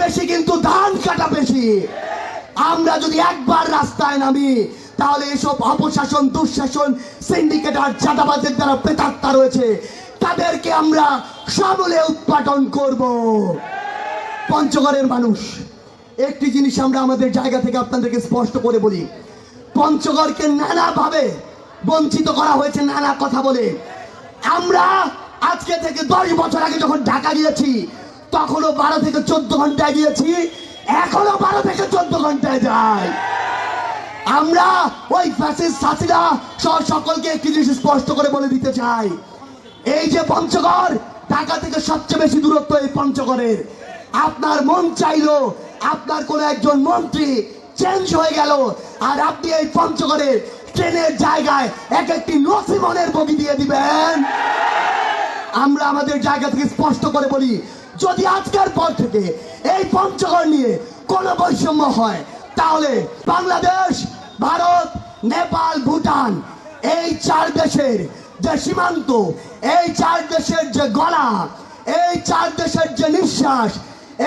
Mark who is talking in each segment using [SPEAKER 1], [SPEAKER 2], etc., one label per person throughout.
[SPEAKER 1] বেশি, কিন্তু ধান কাটা বেশি। আমরা যদি একবার রাস্তায় নামি, তাহলে এসব অপশাসন, দুঃশাসন সিন্ডিকেট আর চাঁদাবাজের দ্বারা প্রেতাত্মা রয়েছে। তাদেরকে আমরা সাবলে উৎপাদন করব। পঞ্চগড়ের মানুষ, একটি জিনিস আমরা আমাদের জায়গা থেকে আপনাদেরকে স্পষ্ট করে বলি। পঞ্চগড়কে নানাভাবে বঞ্চিত করা হয়েছে, নানা কথা বলে। আমরা আজকে থেকে দশ বছর আগে যখন ঢাকা গিয়েছি তখনও বারো থেকে চোদ্দ ঘন্টায় গিয়েছি এখনও বারো থেকে চোদ্দ ঘন্টায় যাই। আমরা ওই ফ্যাসিস সাথীরা সহ সকলকে একটি জিনিস স্পষ্ট করে বলে দিতে চাই। এই যে পঞ্চগড়, ঢাকা থেকে সবচেয়ে বেশি দূরত্ব এই পঞ্চগড়ের। আপনার মন চাইলো, আপনার কোন একজন মন্ত্রী চেঞ্জ হয়ে গেল, আর আপনি এই পঞ্চগড়ের ট্রেনের জায়গায় এক একটি নসিমনের বগি দিয়ে দিবেন। আমরা আমাদের জায়গা থেকে স্পষ্ট করে বলি যদি আজকের পর থেকে এই পঞ্চগড় নিয়ে কোনো বৈষম্য হয়, তাহলে বাংলাদেশ, ভারত, নেপাল, ভুটান, এই চার দেশের যে সীমান্ত, এই চার দেশের যে গলা, এই চার দেশের যে নিঃশ্বাস,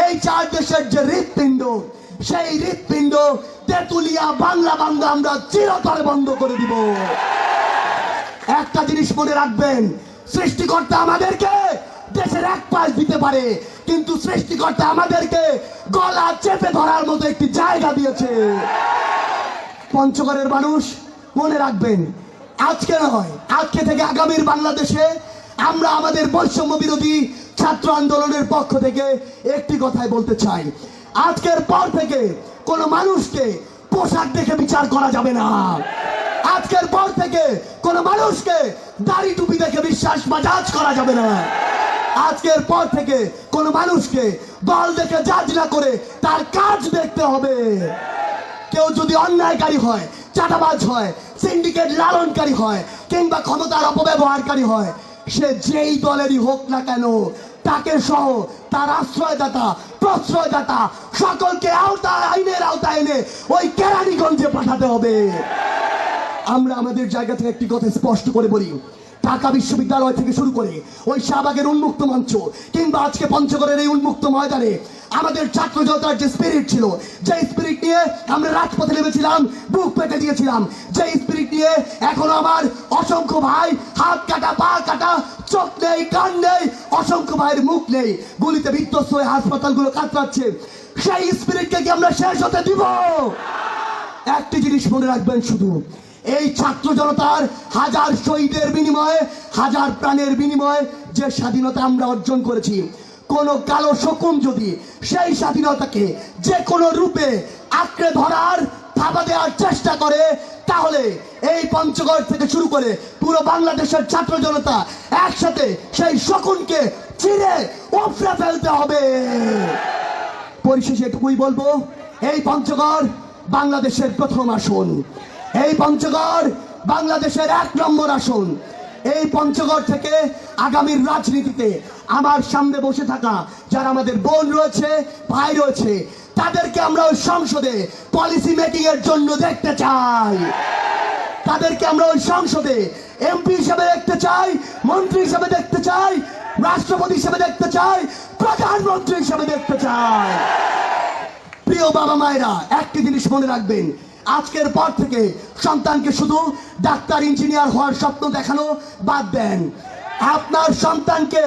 [SPEAKER 1] এই চার দেশের যে হৃৎপিণ্ড, সেই হৃৎপিণ্ড তেতুলিয়া বাংলা বাংলা আমরা চিরতরে বন্ধ করে দিব। একটা জিনিস মনে রাখবেন, সৃষ্টিকর্তা আমাদেরকে দেশের এক পাশ দিতে পারে, কিন্তু সৃষ্টিকর্তা আমাদেরকে গলা চেপে ধরার মতো একটি জায়গা দিয়েছে। পঞ্চগড়ের মানুষ, মনে রাখবেন, আজকে নয়, আজকে থেকে আগামীর বাংলাদেশে আমরা আমাদের বৈষম্য বিরোধী ছাত্র আন্দোলনের পক্ষ থেকে একটি কথাই বলতে চাই। আজকের পর থেকে কোনো মানুষকে পোশাক দেখে বিচার করা যাবে না। আজকের পর থেকে কোনো মানুষকে দাড়ি টুপি দেখে বিশ্বাস বা জাজ করা যাবে না। আজকের পর থেকে কোনো মানুষকে দল দেখে জাজ না করে তার কাজ দেখতে হবে। কেউ যদি অন্যায়কারী হয় চাটাবাজ হয় সিন্ডিকেট লালনকারী হয়, কিংবা ক্ষমতার অপব্যবহারকারী হয়, সে যেই দলেরই হোক না কেন, তাকে সহ তার আশ্রয়দাতা, প্রশ্রয়দাতা, সকলকে আওতায়, আইনের আওতায় এনে ওই কেরানীগঞ্জে পাঠাতে হবে। আমরা আমাদের জায়গা থেকে একটি কথা স্পষ্ট করে বলি। ঢাকা বিশ্ববিদ্যালয় থেকে শুরু করে ওই শাহবাগের উন্মুক্ত মঞ্চ কিংবা আজকে পঞ্চগড়ের এই উন্মুক্ত ময়দানে আমাদের ছাত্র জনতার যে স্পিরিট ছিল যে স্পিরিট নিয়ে আমরা রাজপথে নেমেছিলাম, বুক পেতে দিয়েছিলাম যে স্পিরিট নিয়ে এখনও আমার অসংখ্য ভাই হাত কাটা, পা কাটা, চোখ নেই, কান নেই, অসংখ্য ভাইয়ের মুখ নেই, গুলিতে বিধ্বস্ত হয়ে হাসপাতালগুলো কাতরাচ্ছে। সেই স্পিরিটকে কি আমরা শেষ হতে দিব? একটি জিনিস মনে রাখবেন শুধু এই ছাত্র জনতার হাজার শহীদের বিনিময়ে, হাজার প্রাণের বিনিময়ে যে স্বাধীনতা আমরা অর্জন করেছি, কোন কালো শকুন যদি সেই স্বাধীনতাকে যে কোনো রূপে আঁকড়ে ধরার থাবা দেওয়ার চেষ্টা করে, তাহলে এই পঞ্চগড় থেকে শুরু করে পুরো বাংলাদেশের ছাত্র জনতা একসাথে সেই শকুনকে চিরে ওপরে ফেলতে হবে। পরিশেষে এটুকুই বলব, এই পঞ্চগড় বাংলাদেশের প্রথম আসন। এই পঞ্চগড় বাংলাদেশের এক নম্বর আসন। এই পঞ্চগড় থেকে আগামীর রাজনীতিতে আমার সামনে বসে থাকা যারা আমাদের বোন রয়েছে, ভাই রয়েছে, তাদেরকে আমরা ওই সংসদে পলিসি মেকিং এর জন্য দেখতে চাই। তাদেরকে আমরা ওই সংসদে এমপি হিসেবে দেখতে চাই, মন্ত্রী হিসেবে দেখতে চাই, রাষ্ট্রপতি হিসেবে দেখতে চাই, প্রধানমন্ত্রী হিসেবে দেখতে চাই। প্রিয় বাবা মায়েরা, একটি জিনিস মনে রাখবেন আজকের পর থেকে সন্তানকে শুধু ডাক্তার, ইঞ্জিনিয়ার হওয়ার স্বপ্ন দেখানো বাদ দেন। আপনার সন্তানকে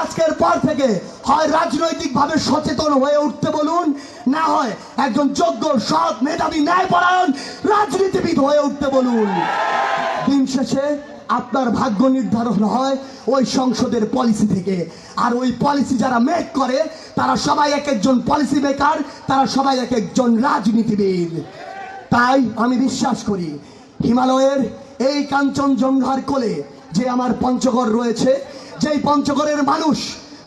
[SPEAKER 1] আজকের পর থেকে হয় রাজনৈতিকভাবে সচেতন হয়ে উঠতে বলুন, না হয় একজন যোগ্য, সৎ, মেধাবী, ন্যায়পরায়ণ, রাজনীতিবিদ হয়ে উঠতে বলুন। দিন শেষে আপনার ভাগ্য নির্ধারণ হয় ওই সংসদের পলিসি থেকে। আর ওই পলিসি যারা মেক করে, তারা সবাই এক একজন পলিসি মেকার তারা সবাই এক একজন রাজনীতিবিদ। তাই আমি বিশ্বাস করি, হিমালয়ের এই কাঞ্চনজঙ্ঘার কোলে যে আমার পঞ্চগড় রয়েছে, যেই পঞ্চগড়ের মানুষ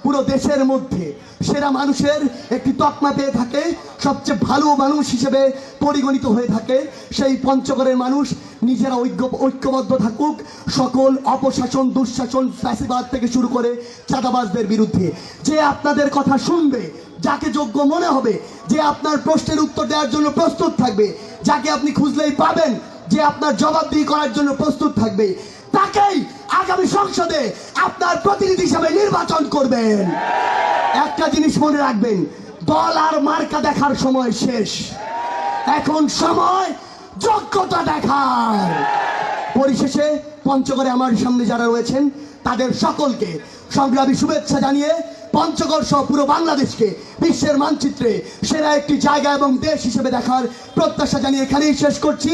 [SPEAKER 1] পুরো দেশের মধ্যে সেরা মানুষের একটি তকমা পেয়ে থাকে, সবচেয়ে ভালো মানুষ হিসেবে পরিগণিত হয়ে থাকে, সেই পঞ্চগড়ের মানুষ নিজেরা ঐক্য, ঐক্যবদ্ধ থাকুক, সকল অপশাসন, দুঃশাসন, ফ্যাসিবাদ থেকে শুরু করে চাঁদাবাজদের বিরুদ্ধে। যে আপনাদের কথা শুনবে, যাকে যোগ্য মনে হবে, যে আপনার প্রশ্নের উত্তর দেওয়ার জন্য প্রস্তুত থাকবে যাকে আপনি খুঁজলেই পাবেন যে আপনার জবাবদিহি করার জন্য প্রস্তুত থাকবে। তাকেই আগামী সংসদে আপনার প্রতিনিধি হিসাবে নির্বাচন করবেন। একটা জিনিস মনে রাখবেন, দল আর মার্কা দেখার সময় শেষ। এখন সময় যোগ্যতা দেখার। পরিশেষে পঞ্চগড়ে আমার সামনে যারা রয়েছেন, তাদের সকলকে সংগ্রামী শুভেচ্ছা জানিয়ে পঞ্চগড় সহ পুরো বাংলাদেশকে বিশ্বের মানচিত্রে সেরা একটি জায়গা এবং দেশ হিসেবে দেখার প্রত্যাশা জানিয়ে এখানেই শেষ করছি।